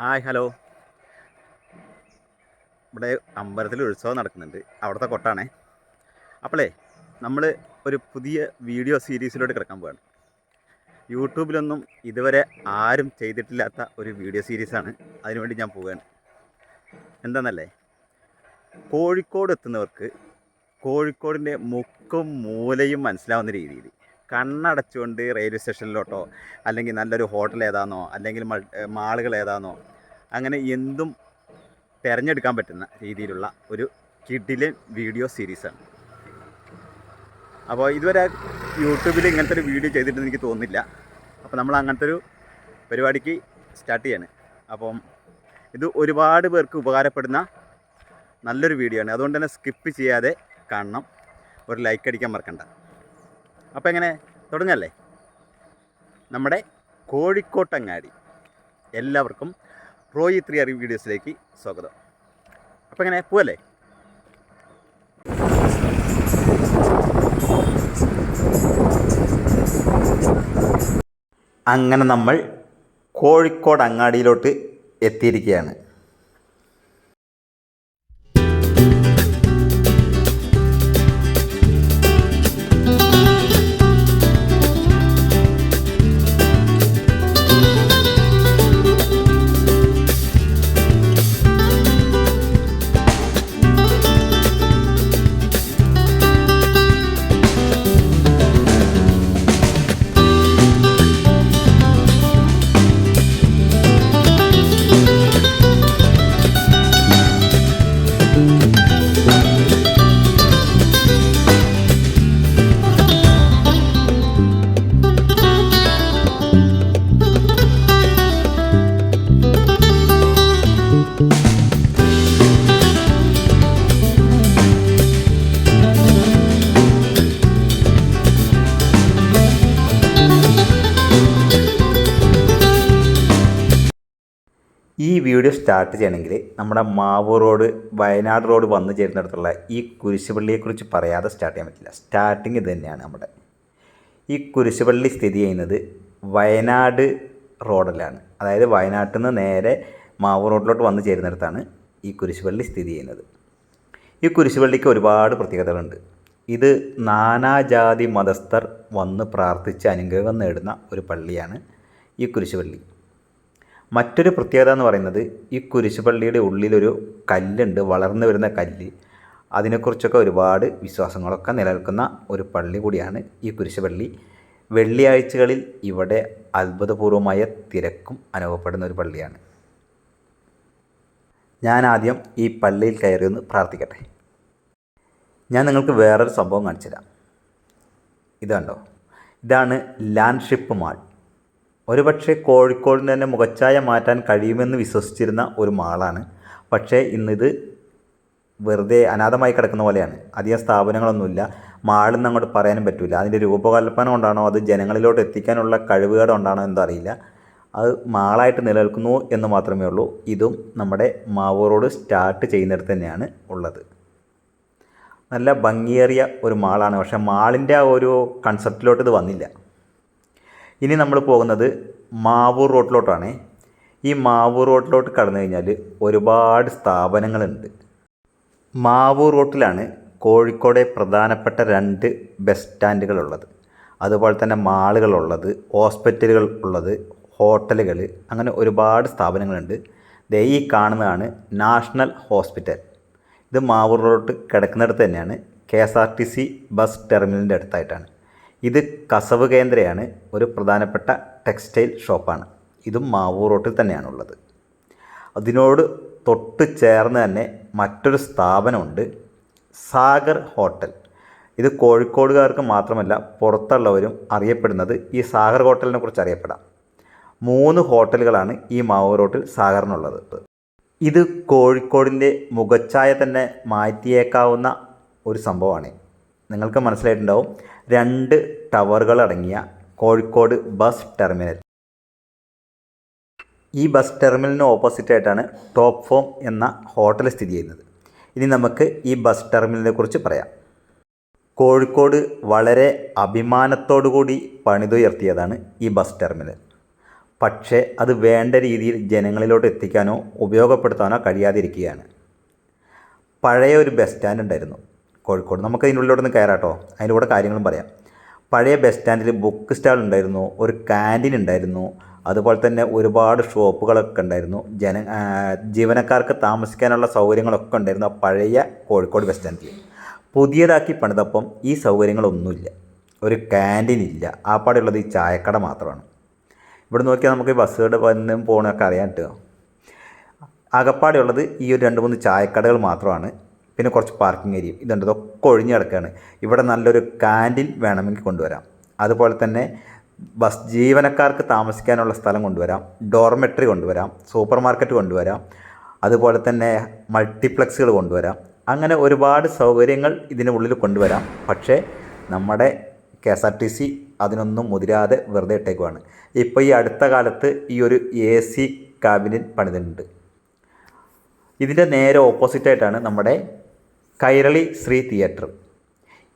Hi hello. ഇവിടെ അമ്പലത്തിൽ ഉത്സവം നടക്കുന്നുണ്ട്. അവിടുത്തെ കൊട്ടാണേ. അപ്പോളേ നമ്മൾ ഒരു പുതിയ വീഡിയോ സീരീസിലോട്ട് കിടക്കാൻ പോവാണ്. യൂട്യൂബിലൊന്നും ഇതുവരെ ആരും ചെയ്തിട്ടില്ലാത്ത ഒരു വീഡിയോ സീരീസാണ്. അതിനുവേണ്ടി ഞാൻ പോവുകയാണ് എന്താണെന്നല്ലേ കോഴിക്കോട് എത്തുന്നവർക്ക് കോഴിക്കോടിന്റെ മുക്കും മൂലയും മനസ്സിലാവുന്ന രീതിയിൽ കണ്ണടച്ചുകൊണ്ട് റെയിൽവേ സ്റ്റേഷനിലോട്ടോ അല്ലെങ്കിൽ നല്ലൊരു ഹോട്ടൽ ഏതാണോ അല്ലെങ്കിൽ മാളുകൾ ഏതാണെന്നോ അങ്ങനെ എന്തും തിരഞ്ഞെടുക്കാൻ പറ്റുന്ന രീതിയിലുള്ള ഒരു കിഡിലെ വീഡിയോ സീരീസാണ്. അപ്പോൾ ഇതുവരെ യൂട്യൂബിൽ ഇങ്ങനത്തെ ഒരു വീഡിയോ ചെയ്തിട്ടെന്ന് എനിക്ക് തോന്നുന്നില്ല. അപ്പോൾ നമ്മൾ അങ്ങനത്തെ ഒരു പരിപാടിക്ക് സ്റ്റാർട്ട് ചെയ്യാണ്. അപ്പം ഇത് ഒരുപാട് പേർക്ക് ഉപകാരപ്പെടുന്ന നല്ലൊരു വീഡിയോ ആണ്. അതുകൊണ്ട് തന്നെ സ്കിപ്പ് ചെയ്യാതെ കാണണം. ഒരു ലൈക്ക് അടിക്കാൻ മറക്കണ്ട. അപ്പോൾ എങ്ങനെ? തുടങ്ങല്ലേ? നമ്മുടെ കോഴിക്കോട്ടങ്ങാടി. എല്ലാവർക്കും പ്രോയി ത്രീ അറിവ് വീഡിയോസിലേക്ക് സ്വാഗതം. അപ്പോൾ എങ്ങനെ? പോവല്ലേ? അങ്ങനെ നമ്മൾ കോഴിക്കോട് അങ്ങാടിയിലോട്ട് എത്തിയിരിക്കുകയാണ്. സ്റ്റാർട്ട് ചെയ്യണമെങ്കിൽ നമ്മുടെ മാവൂർ റോഡ് വയനാട് റോഡ് വന്നു ചേരുന്നിടത്തുള്ള ഈ കുരിശുപള്ളിയെക്കുറിച്ച് പറയാതെ സ്റ്റാർട്ട് ചെയ്യാൻ പറ്റില്ല. സ്റ്റാർട്ടിങ് ഇത് തന്നെയാണ് നമ്മുടെ. ഈ കുരിശുപള്ളി സ്ഥിതി ചെയ്യുന്നത് വയനാട് റോഡിലാണ്. അതായത് വയനാട്ടിൽ നിന്ന് നേരെ മാവൂർ റോഡിലോട്ട് വന്നു ചേരുന്നിടത്താണ് ഈ കുരിശുപള്ളി സ്ഥിതി ചെയ്യുന്നത്. ഈ കുരിശുപള്ളിക്ക് ഒരുപാട് പ്രത്യേകതകളുണ്ട്. ഇത് നാനാജാതി മതസ്ഥർ വന്ന് പ്രാർത്ഥിച്ച് അനുഗ്രഹം നേടുന്ന ഒരു പള്ളിയാണ് ഈ കുരിശുപള്ളി. മറ്റൊരു പ്രത്യേകത എന്ന് പറയുന്നത് ഈ കുരിശുപള്ളിയുടെ ഉള്ളിലൊരു കല്ലുണ്ട് വളർന്നു വരുന്ന കല്ല്. അതിനെക്കുറിച്ചൊക്കെ ഒരുപാട് വിശ്വാസങ്ങളൊക്കെ നിലനിൽക്കുന്ന ഒരു പള്ളി കൂടിയാണ് ഈ കുരിശുപള്ളി. വെള്ളിയാഴ്ചകളിൽ ഇവിടെ അത്ഭുതപൂർവമായ തിരക്കും അനുഭവപ്പെടുന്ന ഒരു പള്ളിയാണ്. ഞാൻ ആദ്യം ഈ പള്ളിയിൽ കയറി ഒന്ന് പ്രാർത്ഥിക്കട്ടെ. ഞാൻ നിങ്ങൾക്ക് വേറൊരു സംഭവം കാണിച്ചു തരാം ഇതുണ്ടോ ഇതാണ് ലാൻഡ്ഷിപ്പ് മാൾ. ഒരുപക്ഷെ കോഴിക്കോടിന് തന്നെ മുഖച്ഛായ മാറ്റാൻ കഴിയുമെന്ന് വിശ്വസിച്ചിരുന്ന ഒരു മാളാണ്. പക്ഷേ ഇന്നിത് വെറുതെ അനാഥമായി കിടക്കുന്ന പോലെയാണ്. അധികം സ്ഥാപനങ്ങളൊന്നുമില്ല. മാളെന്ന് അങ്ങോട്ട് പറയാനും പറ്റില്ല അതിന്റെ രൂപകൽപ്പന കൊണ്ടാണോ അത് ജനങ്ങളിലോട്ട് എത്തിക്കാനുള്ള കഴിവുകേട് കൊണ്ടാണോ എന്തോ അറിയില്ല. അത് മാളായിട്ട് നിലനിൽക്കുന്നു എന്ന് മാത്രമേ ഉള്ളൂ. ഇതും നമ്മുടെ മാവൂർ സ്റ്റാർട്ട് ചെയ്യുന്നിടത്ത് തന്നെയാണ് ഉള്ളത്. നല്ല ഭംഗിയേറിയ ഒരു മാളാണ്. പക്ഷേ മാളിന്റെ ആ ഒരു കൺസെപ്റ്റിലോട്ട് ഇത് വന്നില്ല. ഇനി നമ്മൾ പോകുന്നത് മാവൂർ റോട്ടിലോട്ടാണ്. ഈ മാവൂർ റോട്ടിലോട്ട് കടന്നു കഴിഞ്ഞാൽ ഒരുപാട് സ്ഥാപനങ്ങളുണ്ട്. മാവൂർ റോട്ടിലാണ് കോഴിക്കോടെ പ്രധാനപ്പെട്ട രണ്ട് ബസ് സ്റ്റാൻഡുകൾ ഉള്ളത് അതുപോലെ തന്നെ മാളുകളുള്ളത് ഹോസ്പിറ്റലുകൾ ഉള്ളത് ഹോട്ടലുകൾ അങ്ങനെ ഒരുപാട് സ്ഥാപനങ്ങളുണ്ട്. ദേ ഈ കാണുന്നതാണ് നാഷണൽ ഹോസ്പിറ്റൽ. ഇത് മാവൂർ റോഡ് കിടക്കുന്നിടത്ത് തന്നെയാണ്. K S R T C bus ടെർമിനലിന്റെ അടുത്തായിട്ടാണ്. ഇത് കസവ് കേന്ദ്രയാണ് ഒരു പ്രധാനപ്പെട്ട ടെക്സ്റ്റൈൽ ഷോപ്പാണ്. ഇതും മാവൂർ റോട്ടിൽ തന്നെയാണുള്ളത്. അതിനോട് തൊട്ട് ചേർന്ന് തന്നെ മറ്റൊരു സ്ഥാപനമുണ്ട് സാഗർ ഹോട്ടൽ. ഇത് കോഴിക്കോടുകാർക്ക് മാത്രമല്ല പുറത്തുള്ളവരും അറിയപ്പെടുന്നത് ഈ സാഗർ ഹോട്ടലിനെ കുറിച്ച് അറിയപ്പെടാം. മൂന്ന് ഹോട്ടലുകളാണ് ഈ മാവൂർ റോട്ടിൽ സാഗറിനുള്ളത്. ഇത് കോഴിക്കോടിന്റെ മുഖച്ഛായ തന്നെ മാറ്റിയേക്കാവുന്ന ഒരു സംഭവമാണ്. നിങ്ങൾക്ക് മനസ്സിലായിട്ടുണ്ടാവും. രണ്ട് ടവറുകൾ അടങ്ങിയ കോഴിക്കോട് ബസ് ടെർമിനൽ. ഈ ബസ് ടെർമിനലിന് ഓപ്പോസിറ്റ് ആയിട്ടാണ് ടോപ്പ് ഫോം എന്ന ഹോട്ടൽ സ്ഥിതി ചെയ്യുന്നത്. ഇനി നമുക്ക് ഈ ബസ് ടെർമിനലിനെ കുറിച്ച് പറയാം. കോഴിക്കോട് വളരെ അഭിമാനത്തോടുകൂടി പണിതുയർത്തിയതാണ് ഈ ബസ് ടെർമിനൽ. പക്ഷേ അത് വേണ്ട രീതിയിൽ ജനങ്ങളിലോട്ട് എത്തിക്കാനോ ഉപയോഗപ്പെടുത്താനോ കഴിയാതിരിക്കുകയാണ്. പഴയ ഒരു ബസ് സ്റ്റാൻഡ് ഉണ്ടായിരുന്നു കോഴിക്കോട്. നമുക്ക് അതിന്റെ ഉള്ളിലോട്ടൊന്ന് കയറാട്ടോ. അതിന്റെ കൂടെ കാര്യങ്ങളും പറയാം. പഴയ ബസ് സ്റ്റാൻഡിൽ ബുക്ക് സ്റ്റാൾ ഉണ്ടായിരുന്നു. ഒരു ക്യാന്റീൻ ഉണ്ടായിരുന്നു. അതുപോലെ തന്നെ ഒരുപാട് ഷോപ്പുകളൊക്കെ ഉണ്ടായിരുന്നു. ജന ജീവനക്കാർക്ക് താമസിക്കാനുള്ള സൗകര്യങ്ങളൊക്കെ ഉണ്ടായിരുന്നു ആ പഴയ കോഴിക്കോട് ബസ് സ്റ്റാൻഡിൽ പുതിയതാക്കി പണിതപ്പം ഈ സൗകര്യങ്ങളൊന്നുമില്ല. ഒരു ക്യാന്റീൻ ഇല്ല. ആ പാടുള്ളത് ഈ ചായക്കട മാത്രമാണ്. ഇവിടെ നോക്കിയാൽ നമുക്ക് ബസ്സുകളുടെ വന്നും പോകണമൊക്കെ അറിയാൻ കിട്ടുക അകപ്പാടെയുള്ളത് ഈ ഒരു രണ്ട് മൂന്ന് ചായക്കടകൾ മാത്രമാണ്. പിന്നെ കുറച്ച് പാർക്കിംഗ് ഏരിയ ഇതുണ്ട് ഇതൊക്കെ ഒഴിഞ്ഞ് കിടക്കുകയാണ്. ഇവിടെ നല്ലൊരു ക്യാന്റീൻ വേണമെങ്കിൽ കൊണ്ടുവരാം. അതുപോലെ തന്നെ ബസ് ജീവനക്കാർക്ക് താമസിക്കാനുള്ള സ്ഥലം കൊണ്ടുവരാം. ഡോർമെട്രി കൊണ്ടുവരാം. സൂപ്പർ മാർക്കറ്റ് കൊണ്ടുവരാം. അതുപോലെ തന്നെ മൾട്ടിപ്ലക്സുകൾ കൊണ്ടുവരാം. അങ്ങനെ ഒരുപാട് സൗകര്യങ്ങൾ ഇതിനുള്ളിൽ കൊണ്ടുവരാം. പക്ഷേ നമ്മുടെ K S R T C അതിനൊന്നും മുതിരാതെ വെറുതെ ഇട്ടേക്കുവാണ്. ഇപ്പോൾ ഈ അടുത്ത കാലത്ത് ഈ ഒരു എ സി കാബിനിൻ പണിതിട്ടുണ്ട്. ഇതിന്റെ നേരെ ഓപ്പോസിറ്റായിട്ടാണ് നമ്മുടെ കൈരളി ശ്രീ തിയേറ്റർ.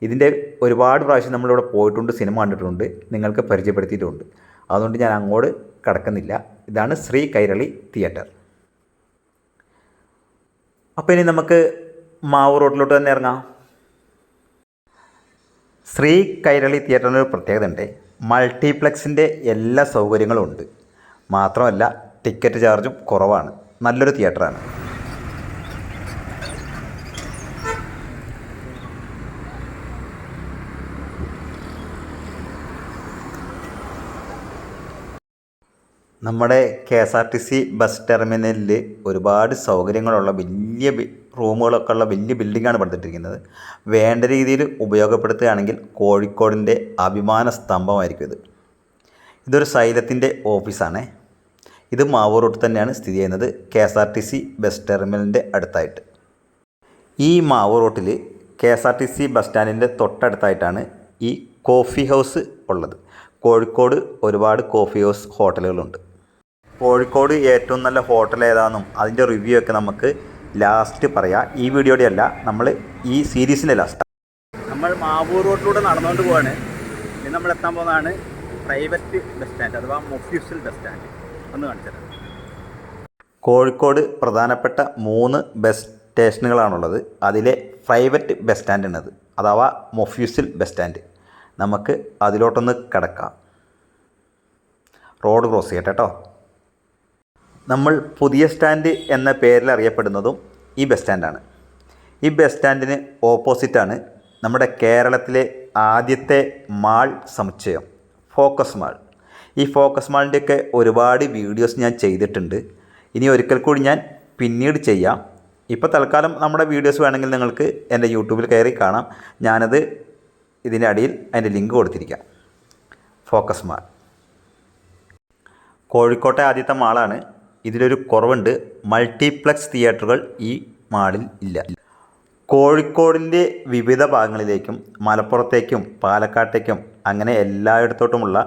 ഇതിന്റെ ഒരുപാട് പ്രാവശ്യം നമ്മളിവിടെ പോയിട്ടുണ്ട് സിനിമ കണ്ടിട്ടുണ്ട് നിങ്ങൾക്ക് പരിചയപ്പെടുത്തിയിട്ടുണ്ട്. അതുകൊണ്ട് ഞാൻ അങ്ങോട്ട് കടക്കുന്നില്ല. ഇതാണ് ശ്രീ കൈരളി തിയേറ്റർ. അപ്പോൾ ഇനി നമുക്ക് മാവൂർ റോഡിലോട്ട് തന്നെ ഇറങ്ങാം. ശ്രീ കൈരളി തിയേറ്ററിനൊരു പ്രത്യേകത ഉണ്ട്. മൾട്ടിപ്ലക്സിന്റെ എല്ലാ സൗകര്യങ്ങളും ഉണ്ട്. മാത്രമല്ല ടിക്കറ്റ് ചാർജും കുറവാണ്. നല്ലൊരു തിയേറ്ററാണ്. നമ്മുടെ K S R T C bus ടെർമിനലിൽ ഒരുപാട് സൗകര്യങ്ങളുള്ള വലിയ റൂമുകളൊക്കെ ഉള്ള വലിയ ബിൽഡിങ്ങാണ് പണിതിട്ടിരിക്കുന്നത്. വേണ്ട രീതിയിൽ ഉപയോഗപ്പെടുത്തുകയാണെങ്കിൽ കോഴിക്കോടിന്റെ അഭിമാന സ്തംഭമായിരിക്കും ഇത്. ഇതൊരു സൈലത്തിന്റെ ഓഫീസാണ്. ഇത് മാവൂർ റോഡ് തന്നെയാണ് സ്ഥിതി ചെയ്യുന്നത് K S R T C bus ടെർമിനലിന്റെ അടുത്തായിട്ട്. ഈ മാവൂർ റോട്ടിൽ K S R T C bus സ്റ്റാൻഡിന്റെ തൊട്ടടുത്തായിട്ടാണ് ഈ കോഫി ഹൗസ് ഉള്ളത്. കോഴിക്കോട് ഒരുപാട് കോഫി ഹൗസ് ഹോട്ടലുകളുണ്ട്. കോഴിക്കോട് ഏറ്റവും നല്ല ഹോട്ടൽ ഏതാണെന്നും അതിന്റെ റിവ്യൂ ഒക്കെ നമുക്ക് ലാസ്റ്റ് പറയാം. ഈ വീഡിയോയുടെ അല്ല നമ്മൾ ഈ സീരീസിന്റെ ലാസ്റ്റ് നമ്മൾ മാവൂർ റോഡിലൂടെ നടന്നുകൊണ്ട് പോവാണ്. ഇനി നമ്മൾ എത്താൻ പോകുന്നതാണ് പ്രൈവറ്റ് ബസ് സ്റ്റാൻഡ് അഥവാ മൊഫ്യൂസൽ ബസ് സ്റ്റാൻഡ് ഒന്ന് കാണിച്ചത് കോഴിക്കോട് പ്രധാനപ്പെട്ട മൂന്ന് ബസ് സ്റ്റേഷനുകളാണുള്ളത് അതിലെ പ്രൈവറ്റ് ബസ് സ്റ്റാൻഡ് ഉള്ളത് അഥവാ മൊഫ്യൂസിൽ ബസ് സ്റ്റാൻഡ് നമുക്ക് അതിലോട്ടൊന്ന് കിടക്കാം. റോഡ് ക്രോസ് ചെയ്യട്ടെ കേട്ടോ നമ്മൾ പുതിയ സ്റ്റാൻഡ് എന്ന പേരിൽ അറിയപ്പെടുന്നതും ഈ ബസ് സ്റ്റാൻഡാണ്. ഈ ബസ് സ്റ്റാൻഡിന് ഓപ്പോസിറ്റാണ് നമ്മുടെ കേരളത്തിലെ ആദ്യത്തെ മാൾ സമുച്ചയം ഫോക്കസ് മാൾ. ഈ ഫോക്കസ് മാളിന്റെയൊക്കെ ഒരുപാട് വീഡിയോസ് ഞാൻ ചെയ്തിട്ടുണ്ട്. ഇനി ഒരിക്കൽ കൂടി ഞാൻ പിന്നീട് ചെയ്യാം. ഇപ്പോൾ തൽക്കാലം നമ്മുടെ വീഡിയോസ് വേണമെങ്കിൽ നിങ്ങൾക്ക് എന്റെ യൂട്യൂബിൽ കയറി കാണാം. ഞാനത് ഇതിന്റെ അടിയിൽ അതിന്റെ ലിങ്ക് കൊടുത്തിരിക്കാം. Focus mall. കോഴിക്കോട്ടെ ആദ്യത്തെ മാളാണ്. ഇതിലൊരു കുറവുണ്ട്. മൾട്ടിപ്ലക്സ് തിയേറ്ററുകൾ ഈ മാളിൽ ഇല്ല. കോഴിക്കോടിന്റെ വിവിധ ഭാഗങ്ങളിലേക്കും മലപ്പുറത്തേക്കും പാലക്കാട്ടേക്കും അങ്ങനെ എല്ലായിടത്തോട്ടുമുള്ള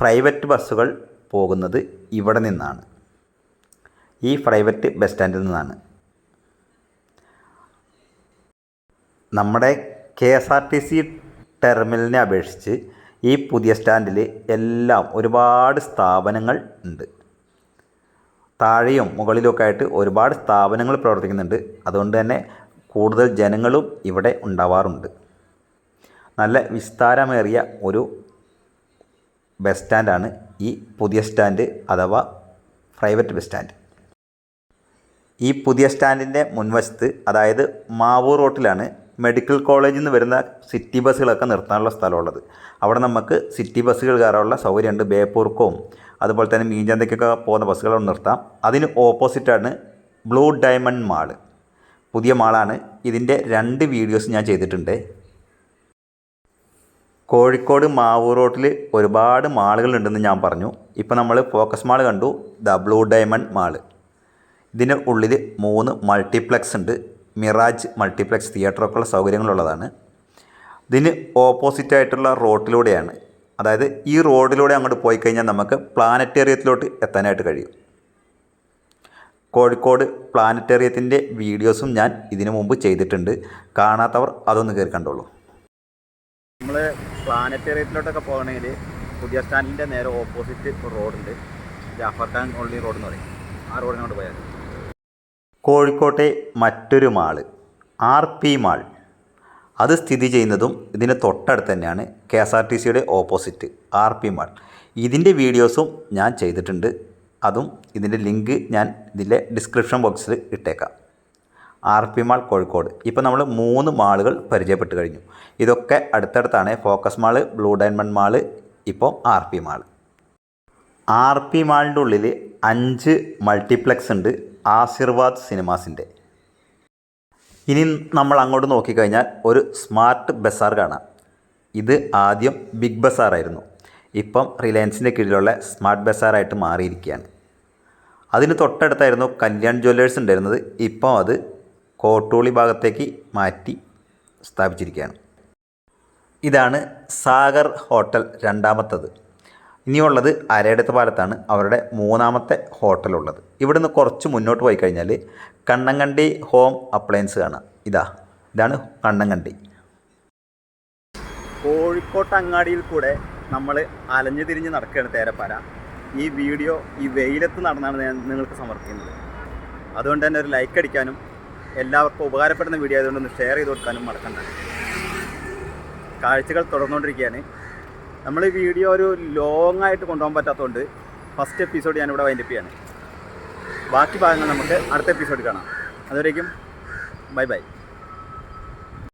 പ്രൈവറ്റ് ബസ്സുകൾ പോകുന്നത് ഇവിടെ നിന്നാണ്. ഈ പ്രൈവറ്റ് ബസ് സ്റ്റാൻഡിൽ നിന്നാണ്. നമ്മുടെ K S R T C ടെർമിനലിനെ അപേക്ഷിച്ച് ഈ പുതിയ സ്റ്റാൻഡിൽ എല്ലാം ഒരുപാട് സ്ഥാപനങ്ങൾ ഉണ്ട്. താഴെയും മുകളിലുമൊക്കെ ആയിട്ട് ഒരുപാട് സ്ഥാപനങ്ങൾ പ്രവർത്തിക്കുന്നുണ്ട്. അതുകൊണ്ട് തന്നെ കൂടുതൽ ജനങ്ങളും ഇവിടെ ഉണ്ടാവാറുണ്ട്. നല്ല വിസ്താരമേറിയ ഒരു ബസ് സ്റ്റാൻഡാണ് ഈ പുതിയ സ്റ്റാൻഡ് അഥവാ പ്രൈവറ്റ് ബസ് സ്റ്റാൻഡ്. ഈ പുതിയ സ്റ്റാൻഡിന്റെ മുൻവശത്ത് അതായത് മാവൂർ റോട്ടിലാണ് മെഡിക്കൽ കോളേജിൽ നിന്ന് വരുന്ന സിറ്റി ബസ്സുകളൊക്കെ നിർത്താനുള്ള സ്ഥലമുള്ളത്. അവിടെ നമുക്ക് സിറ്റി ബസ്സുകൾ കയറാനുള്ള സൗകര്യമുണ്ട്. ബേപ്പൂർക്കും അതുപോലെ തന്നെ മീൻചന്തയ്ക്കൊക്കെ പോകുന്ന ബസ്സുകൾ നിർത്താം. അതിന് ഓപ്പോസിറ്റാണ് ബ്ലൂ ഡയമണ്ട് മാൾ. പുതിയ മാളാണ്. ഇതിന്റെ രണ്ട് വീഡിയോസ് ഞാൻ ചെയ്തിട്ടുണ്ട്. കോഴിക്കോട് മാവൂർ റോട്ടിൽ ഒരുപാട് മാളുകളുണ്ടെന്ന് ഞാൻ പറഞ്ഞു. ഇപ്പോൾ നമ്മൾ ഫോക്കസ് മാൾ കണ്ടു. The blue diamond mall. ഇതിന് ഉള്ളിൽ മൂന്ന് മൾട്ടിപ്ലക്സ് ഉണ്ട്. മിറാജ് മൾട്ടിപ്ലക്സ് തിയേറ്ററൊക്കെയുള്ള സൗകര്യങ്ങളുള്ളതാണ്. ഇതിന് ഓപ്പോസിറ്റായിട്ടുള്ള റോട്ടിലൂടെയാണ്. അതായത് ഈ റോഡിലൂടെ അങ്ങോട്ട് പോയി കഴിഞ്ഞാൽ നമുക്ക് പ്ലാനറ്റേറിയത്തിലോട്ട് എത്താനായിട്ട് കഴിയും. കോഴിക്കോട് പ്ലാനറ്റേറിയത്തിന്റെ വീഡിയോസും ഞാൻ ഇതിനു മുമ്പ് ചെയ്തിട്ടുണ്ട്. കാണാത്തവർ അതൊന്ന് കയറി കണ്ടോളൂ. നമ്മൾ പ്ലാനറ്റേറിയത്തിലോട്ടൊക്കെ പോകണമെങ്കിൽ പുതിയ സ്റ്റാൻഡിന്റെ നേരെ ഓപ്പോസിറ്റ് റോഡുണ്ട് ജാഫർ ഖാൻ ഓൺലി റോഡ് എന്ന് പറയും. ആ റോഡിനോട് പോയാൽ. കോഴിക്കോട്ടെ മറ്റൊരു മാൾ ആർ പി മാൾ. അത് സ്ഥിതി ചെയ്യുന്നതും ഇതിന് തൊട്ടടുത്ത് തന്നെയാണ് കെ എസ് ആർ ടി സിയുടെ ഓപ്പോസിറ്റ് ആർ പി മാൾ. ഇതിന്റെ വീഡിയോസും ഞാൻ ചെയ്തിട്ടുണ്ട്. അതും ഇതിന്റെ ലിങ്ക് ഞാൻ ഇതിലെ ഡിസ്ക്രിപ്ഷൻ ബോക്സിൽ ഇട്ടേക്കാം. R P mall Kozhikode. ഇപ്പോൾ നമ്മൾ മൂന്ന് മാളുകൾ പരിചയപ്പെട്ട് കഴിഞ്ഞു. ഇതൊക്കെ അടുത്തടുത്താണ് focus mall blue diamond mall ഇപ്പോൾ R P mall R P മാളിന്റെ ഉള്ളിൽ അഞ്ച് മൾട്ടിപ്ലക്സ് ഉണ്ട്. ആശീർവാദ് സിനിമാസിന്റെ. ഇനി നമ്മൾ അങ്ങോട്ട് നോക്കിക്കഴിഞ്ഞാൽ ഒരു സ്മാർട്ട് ബസാർ കാണാം. ഇത് ആദ്യം ബിഗ് ബസാറായിരുന്നു ഇപ്പം റിലയൻസിന്റെ കീഴിലുള്ള സ്മാർട്ട് ബസാറായിട്ട് മാറിയിരിക്കുകയാണ്. അതിന് തൊട്ടടുത്തായിരുന്നു കല്യാൺ ജ്വല്ലേഴ്സ് ഉണ്ടായിരുന്നത്. ഇപ്പം അത് കോട്ടൂളി ഭാഗത്തേക്ക് മാറ്റി സ്ഥാപിച്ചിരിക്കുകയാണ്. ഇതാണ് സാഗർ ഹോട്ടൽ രണ്ടാമത്തത്. ഇനിയുള്ളത് അരയടത്ത് പാലത്താണ് അവരുടെ മൂന്നാമത്തെ ഹോട്ടലുള്ളത്. ഇവിടുന്ന് കുറച്ച് മുന്നോട്ട് പോയി കഴിഞ്ഞാൽ കണ്ണങ്കണ്ടി ഹോം അപ്ലയൻസ് കാണാം. ഇതാ ഇതാണ് കണ്ണങ്കണ്ടി. കോഴിക്കോട്ട് അങ്ങാടിയിൽ കൂടെ നമ്മൾ അലഞ്ഞു തിരിഞ്ഞ് നടക്കുകയാണ് തേരപ്പാര. ഈ വീഡിയോ ഈ വെയിലത്ത് നടന്നാണ് ഞാൻ നിങ്ങൾക്ക് സമർപ്പിക്കുന്നത്. അതുകൊണ്ട് തന്നെ ഒരു ലൈക്ക് അടിക്കാനും എല്ലാവർക്കും ഉപകാരപ്പെടുന്ന വീഡിയോ ആയതുകൊണ്ട് ഒന്ന് ഷെയർ ചെയ്ത് കൊടുക്കാനും മറക്കണ്ട. കാഴ്ചകൾ തുടർന്നുകൊണ്ടിരിക്കുകയാണ്. നമ്മൾ ഈ വീഡിയോ ഒരു ലോങ് ആയിട്ട് കൊണ്ടുപോകാൻ പറ്റാത്തതുകൊണ്ട് ഫസ്റ്റ് എപ്പിസോഡ് ഞാനിവിടെ വൈൻഡപ്പ് ചെയ്യാണ്. ബാക്കി ഭാഗങ്ങൾ നമുക്ക് അടുത്ത എപ്പിസോഡ് കാണാം. അതുവരേക്കും ബൈ ബൈ